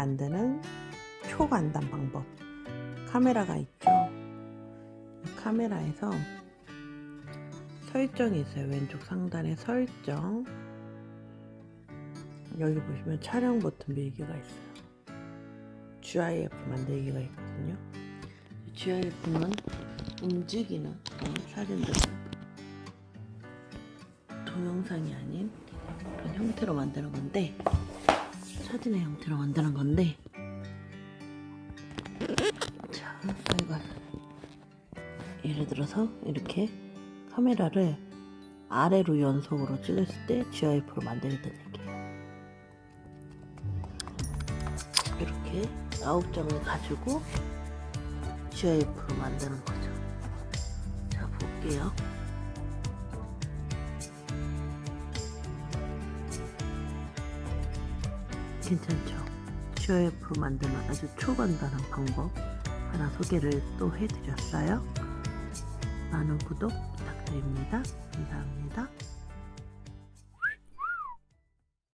만드는 초간단 방법. 카메라가 있죠. 카메라에서 설정이 있어요. 왼쪽 상단에 설정. 여기 보시면 촬영 버튼 밀기가 있어요. GIF 만들기가 있거든요. GIF는 움직이는 그런 사진들을 동영상이 아닌 그런 형태로 만드는 건데 사진의 형태로 만드는 건데 자 이거 예를 들어서 이렇게 카메라를 아래로 연속으로 찍었을 때 GIF로 만들겠다는 얘기예요. 이렇게 아홉 장을 가지고 GIF로 만드는 거죠. 자 볼게요. 괜찮죠? GIF로 만드는 아주 초간단한 방법 하나 소개를 또 해드렸어요. 많은 구독 부탁드립니다. 감사합니다.